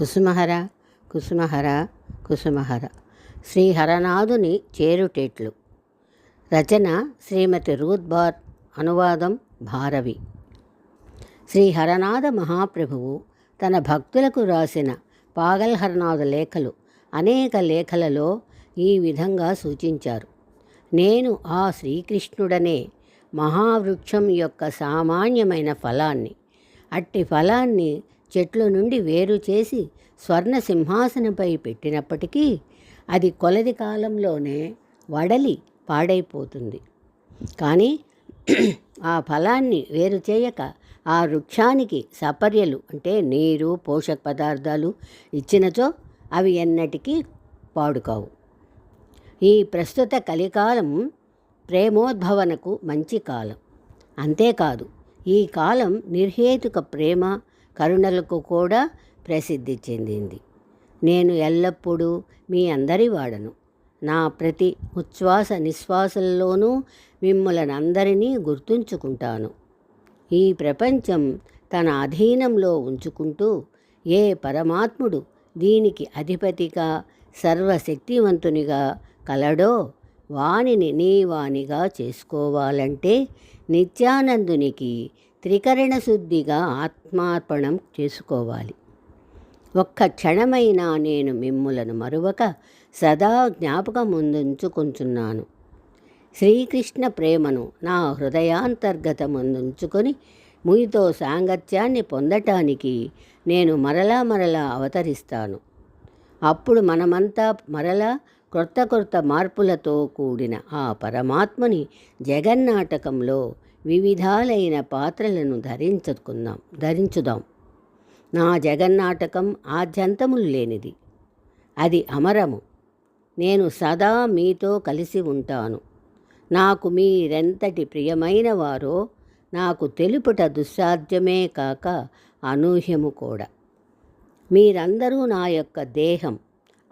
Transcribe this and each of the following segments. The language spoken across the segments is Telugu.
కుసుమహర కుసుమహర కుసుమహర. శ్రీ హరనాథుని చేరుటేట్లు. రచన శ్రీమతి రూద్బార్ అనువాదం భారవి. శ్రీ హరనాథ మహాప్రభువు తన భక్తులకు రాసిన పాగల్ హరనాథ లేఖలు అనేక లేఖలలో ఈ విధంగా సూచించారు. నేను ఆ శ్రీకృష్ణుడనే మహావృక్షం యొక్క సామాన్యమైన ఫలాన్ని అట్టి ఫలాన్ని చెట్ల నుండి వేరు చేసి స్వర్ణ సింహాసనంపై పెట్టినప్పటికీ అది కొలది కాలంలోనే వడలి పాడైపోతుంది. కానీ ఆ ఫలాన్ని వేరు చేయక ఆ వృక్షానికి సపర్యలు అంటే నీరు పోషక పదార్థాలు ఇచ్చినచో అవి ఎన్నటికీ పాడుకావు. ఈ ప్రస్తుత కలికాలం ప్రేమోద్భవనకు మంచి కాలం. అంతేకాదు ఈ కాలం నిర్హేతుక ప్రేమ కరుణలకు కూడా ప్రసిద్ధి చెందింది. నేను ఎల్లప్పుడూ మీ అందరి వాడను. నా ప్రతి ఉచ్ఛ్వాస నిశ్వాసల్లోనూ మిమ్మలను అందరినీ గుర్తుంచుకుంటాను. ఈ ప్రపంచం తన అధీనంలో ఉంచుకుంటూ ఏ పరమాత్ముడు దీనికి అధిపతిగా సర్వశక్తివంతునిగా కలడో వానిని నీ వానిగా చేసుకోవాలంటే నిత్యానందునికి త్రికరణ శుద్ధిగా ఆత్మార్పణం చేసుకోవాలి. ఒక్క క్షణమైనా నేను మిమ్ములను మరువక సదా జ్ఞాపకం ముందుంచుకుంటున్నాను శ్రీకృష్ణ ప్రేమను నా హృదయాంతర్గతముందుంచుకొని మీతో సాంగత్యాన్ని పొందటానికి నేను మరలా మరలా అవతరిస్తాను. అప్పుడు మనమంతా మరలా క్రొత్త క్రొత్త మార్పులతో కూడిన ఆ పరమాత్మని జగన్నాటకంలో వివిధాలైన పాత్రలను ధరించుకుందాం ధరించుదాం. నా జగన్నాటకం ఆద్యంతములు లేనిది. అది అమరము. నేను సదా మీతో కలిసి ఉంటాను. నాకు మీరెంతటి ప్రియమైన వారో నాకు తెలుపుట దుస్సాధ్యమే కాక అనూహ్యము కూడా. మీరందరూ నా యొక్క దేహం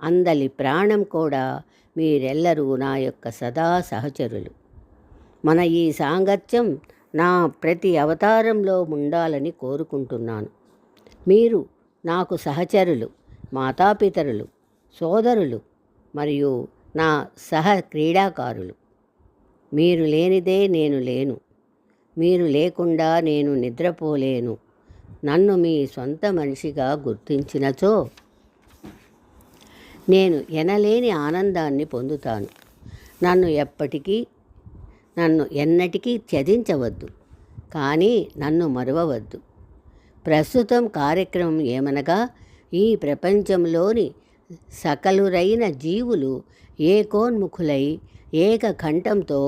అందలి ప్రాణం కూడా మీరెల్లరూ నా యొక్క సదా సహచరులు. మన ఈ సాంగత్యం నా ప్రతి అవతారంలో ఉండాలని కోరుకుంటున్నాను. మీరు నాకు సహచరులు మాతాపితరులు సోదరులు మరియు నా సహ క్రీడాకారులు. మీరు లేనిదే నేను లేను. మీరు లేకుండా నేను నిద్రపోలేను. నన్ను మీ సొంత మనిషిగా గుర్తించినచో నేను ఎనలేని ఆనందాన్ని పొందుతాను. నన్ను ఎప్పటికీ నన్ను ఎన్నటికీ త్యజించవద్దు కానీ నన్ను మరువవద్దు. ప్రస్తుతం కార్యక్రమం ఏమనగా ఈ ప్రపంచంలోని సకలురైన జీవులు ఏకోన్ముఖులై ఏకకంఠంతో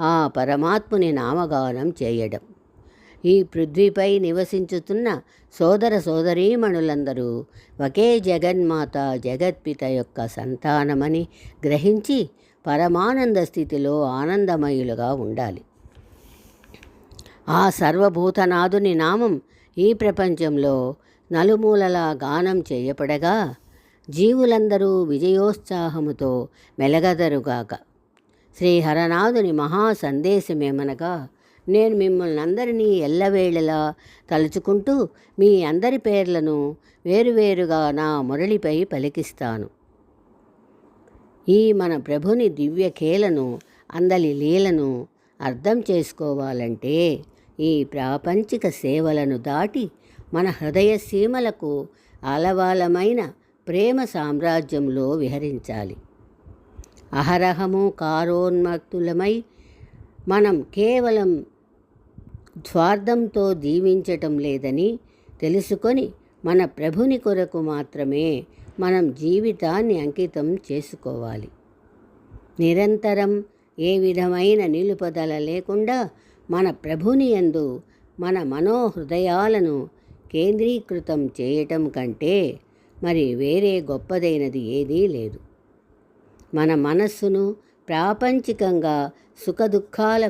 ఆ పరమాత్ముని నామగానం చేయడం. ఈ పృథ్వీపై నివసించుతున్న సోదర సోదరీమణులందరూ ఒకే జగన్మాత జగత్పిత యొక్క సంతానమని గ్రహించి పరమానంద స్థితిలో ఆనందమయులుగా ఉండాలి. ఆ సర్వభూతనాథుని నామం ఈ ప్రపంచంలో నలుమూలలా గానం చేయబడగా జీవులందరూ విజయోత్సాహముతో మెలగదరుగాక. శ్రీ హరనాథుని మహా సందేశమేమనగా నేను మిమ్మల్ని అందరినీ ఎల్లవేళలా తలుచుకుంటూ మీ అందరి పేర్లను వేరువేరుగా నా మురళిపై పలికిస్తాను. ఈ మన ప్రభుని దివ్య కేలను అందలి లీలను అర్థం చేసుకోవాలంటే ఈ ప్రాపంచిక సేవలను దాటి మన హృదయ సీమలకు అలవాలమైన ప్రేమ సామ్రాజ్యంలో విహరించాలి. అహరహము కారోన్మత్తులమై మనం కేవలం స్వార్థంతో జీవించటం లేదని తెలుసుకొని మన ప్రభుని కొరకు మాత్రమే మనం జీవితాన్ని అంకితం చేసుకోవాలి. నిరంతరం ఏ విధమైన నిలుపదల లేకుండా మన ప్రభుని యందు మన మనోహృదయాలను కేంద్రీకృతం చేయటం కంటే మరి వేరే గొప్పదైనది ఏదీ లేదు. మన మనస్సును ప్రాపంచికంగా సుఖదుఖాల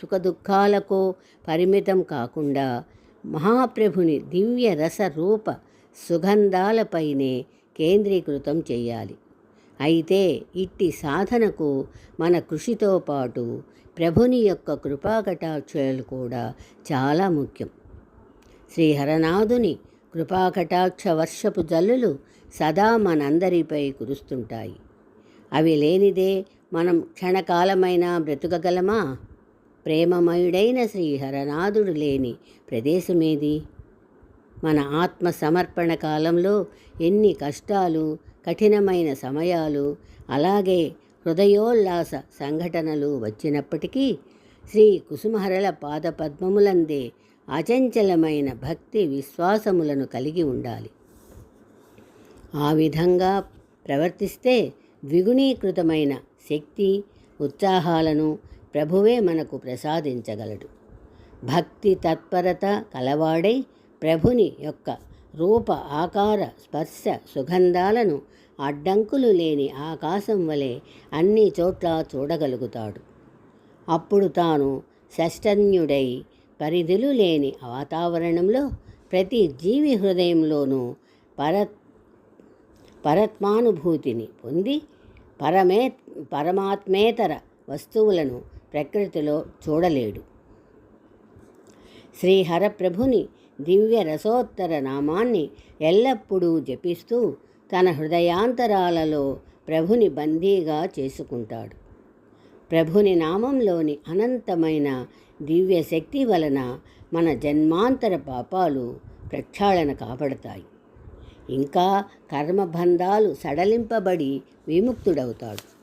సుఖదుఖాలకో పరిమితం కాకుండా మహాప్రభుని దివ్య రస రూప సుగంధాలపైనే కేంద్రీకృతం చేయాలి. అయితే ఇట్టి సాధనకు మన కృషితో పాటు ప్రభుని యొక్క కృపాకటాక్షలు కూడా చాలా ముఖ్యం. శ్రీహరనాథుని కృపాకటాక్ష వర్షపు జల్లులు సదా మనందరిపై కురుస్తుంటాయి. అవి లేనిదే మనం క్షణకాలమైనా బ్రతుకగలమా? ప్రేమమయుడైన శ్రీ హరనాథుడు లేని ప్రదేశమేది? మన ఆత్మ సమర్పణ కాలంలో ఎన్ని కష్టాలు కఠినమైన సమయాలు అలాగే హృదయోల్లాస సంఘటనలు వచ్చినప్పటికీ శ్రీ కుసుమహరల పాదపద్మములందే అచంచలమైన భక్తి విశ్వాసములను కలిగి ఉండాలి. ఆ విధంగా ప్రవర్తిస్తే ద్విగుణీకృతమైన శక్తి ఉత్సాహాలను ప్రభువే మనకు ప్రసాదించగలడు. భక్తి తత్పరత కలవాడై ప్రభుని యొక్క రూప ఆకార స్పర్శ సుగంధాలను అడ్డంకులు లేని ఆకాశం వలె అన్ని చోట్ల చూడగలుగుతాడు. అప్పుడు తాను షష్టన్యుడై పరిధులు లేని వాతావరణంలో ప్రతి జీవి హృదయంలోనూ పరత్ పరత్మానుభూతిని పొంది పరమే పరమాత్మేతర వస్తువులను ప్రకృతిలో చూడలేడు. శ్రీహరప్రభుని దివ్య రసోత్తర నామాన్ని ఎల్లప్పుడూ జపిస్తూ తన హృదయాంతరాలలో ప్రభుని బందీగా చేసుకుంటాడు. ప్రభుని నామంలోని అనంతమైన దివ్య శక్తి వలన మన జన్మాంతర పాపాలు ప్రక్షాళన కాబడతాయి. ఇంకా కర్మబంధాలు సడలింపబడి విముక్తుడవుతాడు.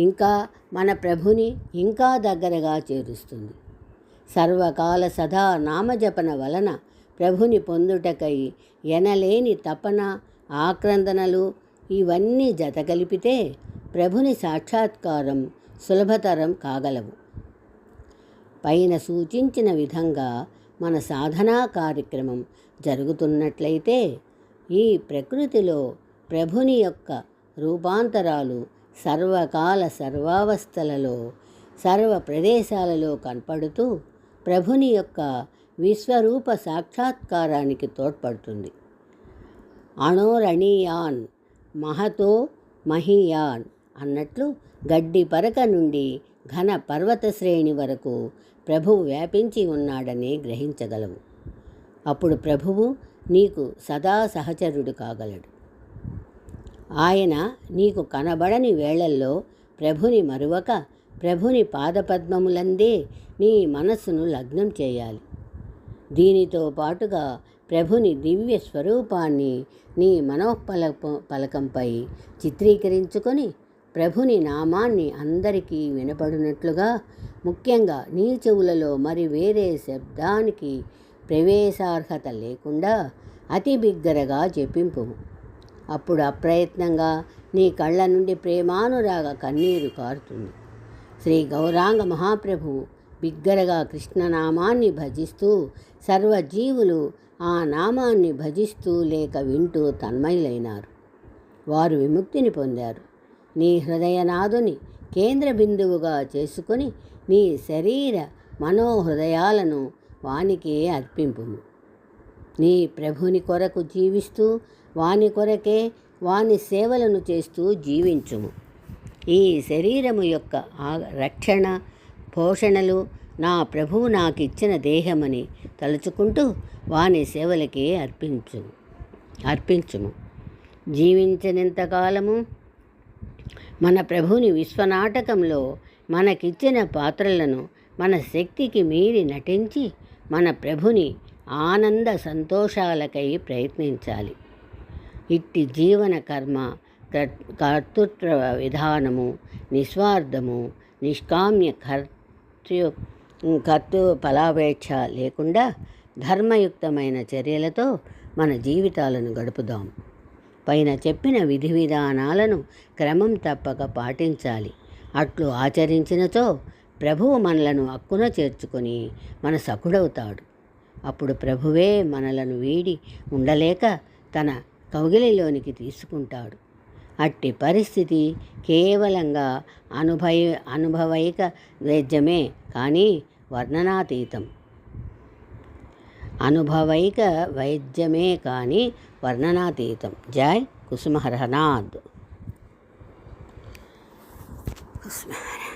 ఇంకా మన ప్రభుని ఇంకా దగ్గరగా చేరుస్తుంది. సర్వకాల సదా నామజపన వలన ప్రభుని పొందుటకై ఎనలేని తపన ఆక్రందనలు ఇవన్నీ జతగలిపితే ప్రభుని సాక్షాత్కారం సులభతరం కాగలవు. పైన సూచించిన విధంగా మన సాధనా కార్యక్రమం జరుగుతున్నట్లయితే ఈ ప్రకృతిలో ప్రభుని యొక్క రూపాంతరాలు సర్వకాల సర్వావస్థలలో సర్వ ప్రదేశాలలో కనపడుతూ ప్రభుని యొక్క విశ్వరూప సాక్షాత్కారానికి తోడ్పడుతుంది. అణోరణీయాన్ మహతో మహియాన్ అన్నట్లు గడ్డి పరక నుండి ఘన పర్వత శ్రేణి వరకు ప్రభువు వ్యాపించి ఉన్నాడని గ్రహించగలవు. అప్పుడు ప్రభువు నీకు సదా సహచరుడు కాగలడు. ఆయన నీకు కనబడని వేళల్లో ప్రభుని మరువక ప్రభుని పాదపద్మములందే నీ మనస్సును లగ్నం చేయాలి. దీనితో పాటుగా ప్రభుని దివ్య స్వరూపాన్ని నీ మనోపల పలకంపై చిత్రీకరించుకొని ప్రభుని నామాన్ని అందరికీ వినపడినట్లుగా ముఖ్యంగా నీ చెవులలో మరి వేరే శబ్దానికి ప్రవేశార్హత లేకుండా అతి బిగ్గరగా చెప్పింపు అప్పుడు అప్రయత్నంగా నీ కళ్ళ నుండి ప్రేమానురాగ కన్నీరు కారుతుంది. శ్రీ గౌరాంగ మహాప్రభువు బిగ్గరగా కృష్ణనామాన్ని భజిస్తూ సర్వజీవులు ఆ నామాన్ని భజిస్తూ లేక వింటూ తన్మయులైనారు. వారు విముక్తిని పొందారు. నీ హృదయనాథుని కేంద్ర బిందువుగా చేసుకొని నీ శరీర మనోహృదయాలను వానికే అర్పింపు నీ ప్రభుని కొరకు జీవిస్తూ వాని కొరకే వాని సేవలను చేస్తూ జీవించుము. ఈ శరీరము యొక్క రక్షణ పోషణలు నా ప్రభువు నాకు ఇచ్చిన దేహమని తలుచుకుంటూ వాని సేవలకే అర్పించు అర్పించుము. జీవించినంతకాలము మన ప్రభుని విశ్వనాటకంలో మనకిచ్చిన పాత్రలను మన శక్తికి మీరి నటించి మన ప్రభుని ఆనంద సంతోషాలకై ప్రయత్నించాలి. ఇట్టి జీవన కర్మ కర్తృత్వ విధానము నిస్వార్థము నిష్కామ్య కర్త కర్తృ ఫలాపేక్ష లేకుండా ధర్మయుక్తమైన చర్యలతో మన జీవితాలను గడుపుదాం. పైన చెప్పిన విధి విధానాలను క్రమం తప్పక పాటించాలి. అట్లు ఆచరించినచో ప్రభువు మనలను అక్కున చేర్చుకొని మన సకుడవుతాడు. అప్పుడు ప్రభువే మనలను వీడి ఉండలేక తన కౌగిలిలోనికి తీసుకుంటాడు. అట్టి పరిస్థితి కేవలంగా అనుభవ అనుభవైక వైద్యమే కానీ వర్ణనాతీతం. అనుభవైక వైద్యమే కానీ వర్ణనాతీతం. జై కుసుమహరనాథ్ కుసుమహర